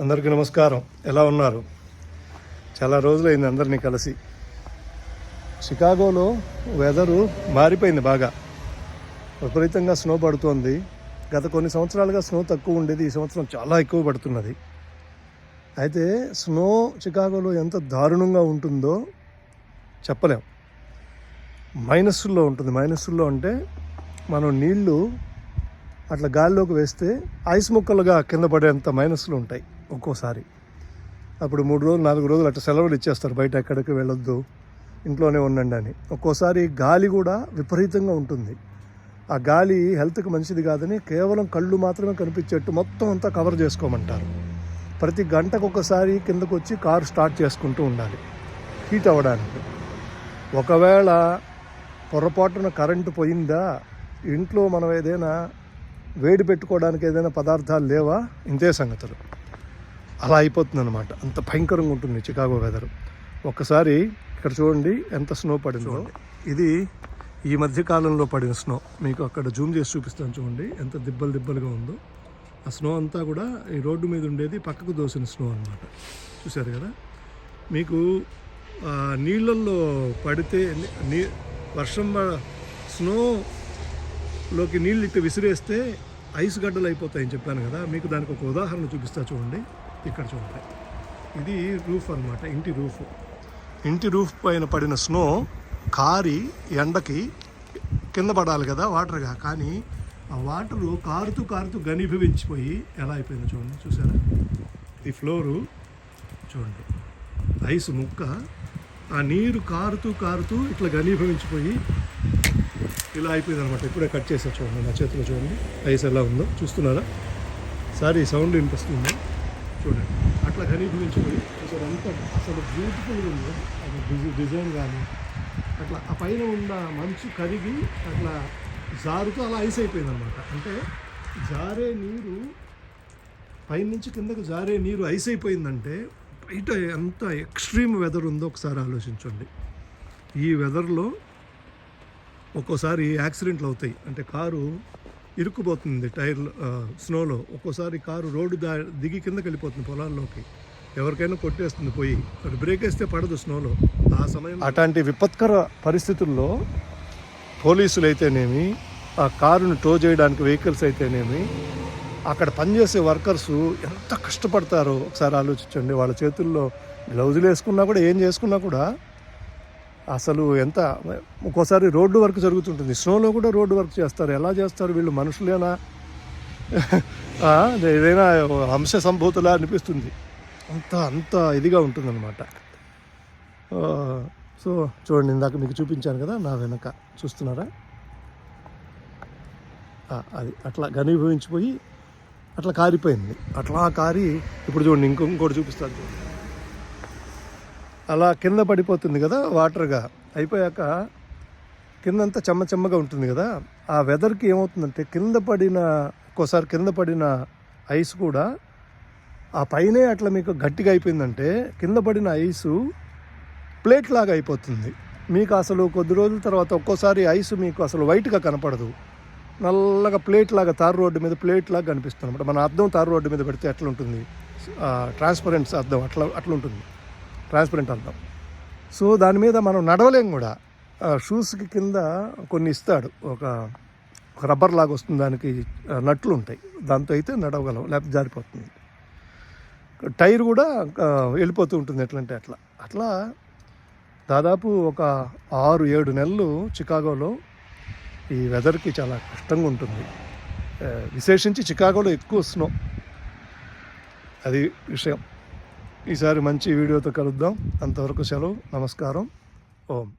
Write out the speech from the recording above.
అందరికీ నమస్కారం. ఎలా ఉన్నారు? చాలా రోజులైంది అందరినీ కలిసి. షికాగోలో వెదరు మారిపోయింది బాగా. విపరీతంగా స్నో పడుతోంది. గత కొన్ని సంవత్సరాలుగా స్నో తక్కువ ఉండేది. ఈ సంవత్సరం చాలా ఎక్కువ పడుతున్నది. అయితే స్నో చికాగోలో ఎంత దారుణంగా ఉంటుందో చెప్పలేం. మైనస్సుల్లో ఉంటుంది. మైనస్సుల్లో అంటే మనం నీళ్ళు అట్లా గాల్లోకి వేస్తే ఐస్ ముక్కలుగా కింద పడేంత మైనస్లు ఉంటాయి. ఒక్కోసారి. అప్పుడు మూడు రోజులు నాలుగు రోజులు అట్లా సెలవులు ఇచ్చేస్తారు. బయట ఎక్కడికి వెళ్ళొద్దు ఇంట్లోనే ఉండండి అని. ఒక్కోసారి గాలి కూడా విపరీతంగా ఉంటుంది. ఆ గాలి హెల్త్కి మంచిది కాదని కేవలం కళ్ళు మాత్రమే కనిపించేట్టు మొత్తం అంతా కవర్ చేసుకోమంటారు. ప్రతి గంటకు ఒకసారి కిందకు వచ్చి కారు స్టార్ట్ చేసుకుంటూ ఉండాలి. హీట్ అవ్వడానికి. ఒకవేళ పొరపాటున కరెంటు పోయిందా ఇంట్లో మనం ఏదైనా వేడి పెట్టుకోవడానికి ఏదైనా పదార్థాలు లేవా ఇంతే సంగతులు. అలా అయిపోతుంది అనమాట అంత భయంకరంగా ఉంటుంది చికాగో వెదర్. ఒక్కసారి ఇక్కడ చూడండి ఎంత స్నో పడిందో. ఇది ఈ మధ్య కాలంలో పడిన స్నో. మీకు అక్కడ జూమ్ చేసి చూపిస్తాను చూడండి ఎంత దిబ్బలు దిబ్బలుగా ఉందో. ఆ స్నో అంతా కూడా ఈ రోడ్డు మీద ఉండేది పక్కకు దోసిన స్నో అనమాట చూశారు కదా? మీకు నీళ్ళల్లో పడితే ని- వర్షం స్నోలోకి నీళ్ళు ఇట్టు విసిరేస్తే ఐస్ గడ్డలు అయిపోతాయని చెప్పాను కదా? మీకు దానికి ఒక ఉదాహరణ చూపిస్తా చూడండి. ఇక్కడ చూడండి. ఇది రూఫ్ అనమాట ఇంటి రూఫ్. ఇంటి రూఫ్ పైన పడిన స్నో కారి ఎండకి కింద పడాలి కదా వాటర్గా కానీ ఆ వాటరు కారుతూ కారుతూ ఘనీభవించిపోయి ఎలా అయిపోయిందో చూడండి చూసారా? ఈ ఫ్లోరు చూడండి. ఐస్ ముక్క ఆ నీరు కారుతూ కారుతూ ఇట్లా ఘనీభవించిపోయి ఇలా అయిపోయింది అనమాట ఇప్పుడే కట్ చేసా చూడండి నా చేతిలో చూడండి. ఐస్ ఎలా ఉందో చూస్తున్నారా? సారీ సౌండ్ వినిపిస్తుందా? చూడండి. అట్లా ఘనీభవించుకొని అసలు అంత అసలు బ్యూటిఫుల్గా ఉంది. అది డిజై- డిజైన్ కానీ అట్లా ఆ పైన ఉన్న మంచు కరిగి అట్లా జారుతూ అలా ఐస్ అయిపోయింది అనమాట అంటే జారే నీరు పైనుంచి కిందకు జారే నీరు ఐస్ అయిపోయిందంటే బయట ఎంత ఎక్స్ట్రీమ్ వెదర్ ఉందో ఒకసారి ఆలోచించండి. ఈ వెదర్లో ఒక్కోసారి యాక్సిడెంట్లు అవుతాయి. అంటే కారు ఇరుక్కుపోతుంది టైర్ స్నోలో. ఒక్కోసారి కారు రోడ్డు దా దిగి కిందకి వెళ్ళిపోతుంది పొలాల్లోకి. ఎవరికైనా కొట్టేస్తుంది పోయి అది బ్రేక్ వేస్తే పడదు స్నోలో. ఆ సమయం అట్లాంటి విపత్కర పరిస్థితుల్లో పోలీసులు అయితేనేమి ఆ కారును టో చేయడానికి వెహికల్స్ అయితేనేమి అక్కడ పనిచేసే వర్కర్స్ ఎంత కష్టపడతారో ఒకసారి ఆలోచించండి. వాళ్ళ చేతుల్లో గ్లౌజులు వేసుకున్నా కూడా ఏం చేసుకున్నా కూడా అసలు ఎంత ఒక్కోసారి రోడ్డు వర్క్ జరుగుతుంటుంది. స్నోలో కూడా రోడ్డు వర్క్ చేస్తారు. ఎలా చేస్తారు వీళ్ళు మనుషులేనా? ఏదైనా అంశ సంభూతులా అనిపిస్తుంది. అంత అంత ఇదిగా ఉంటుందన్నమాట. సో చూడండి ఇందాక మీకు చూపించాను కదా నా వెనక. చూస్తున్నారా? అది అట్లా ఘనీభవించిపోయి అట్లా కారిపోయింది. అట్లా కారి ఇప్పుడు చూడండి ఇంకో ఇంకోటి చూపిస్తాను చూడండి. అలా కింద పడిపోతుంది కదా వాటర్గా. అయిపోయాక కిందంతా చెమ్మ చెమ్మగా ఉంటుంది కదా. ఆ వెదర్కి ఏమవుతుందంటే కింద పడిన ఒక్కోసారి కింద పడిన ఐస్ కూడా ఆ పైనే అట్లా మీకు గట్టిగా అయిపోయిందంటే కింద పడిన ఐసు ప్లేట్ లాగా అయిపోతుంది. మీకు అసలు కొద్ది రోజుల తర్వాత ఒక్కోసారి ఐస్ మీకు అసలు వైట్గా కనపడదు. నల్లగా ప్లేట్ లాగా తారు రోడ్డు మీద ప్లేట్ లాగా కనిపిస్తుంది అనమాట మన అద్దం తారు రోడ్డు మీద పెడితే అట్లా ఉంటుంది ట్రాన్స్పరెన్స్ అద్దం అట్లా అట్లా ఉంటుంది ట్రాన్స్పరెంట్ అద్దం సో దాని మీద మనం నడవలేం కూడా. షూస్కి కింద కొన్ని ఇస్తాడు. ఒక రబ్బర్ లాగా వస్తుంది. దానికి నట్లు ఉంటాయి. దాంతో అయితే నడవగలం. లేకపోతే జారిపోతుంది. టైర్ కూడా వెళ్ళిపోతూ ఉంటుంది ఎట్లంటే అట్లా. అట్లా దాదాపు ఒక ఆరు ఏడు నెలలు చికాగోలో ఈ వెదర్కి చాలా కష్టంగా ఉంటుంది. విశేషించి చికాగోలో ఎక్కువ స్నో అది విషయం. ఈసారి మంచి వీడియోతో కలుద్దాం. అంతవరకు సెలవు నమస్కారం. ఓం.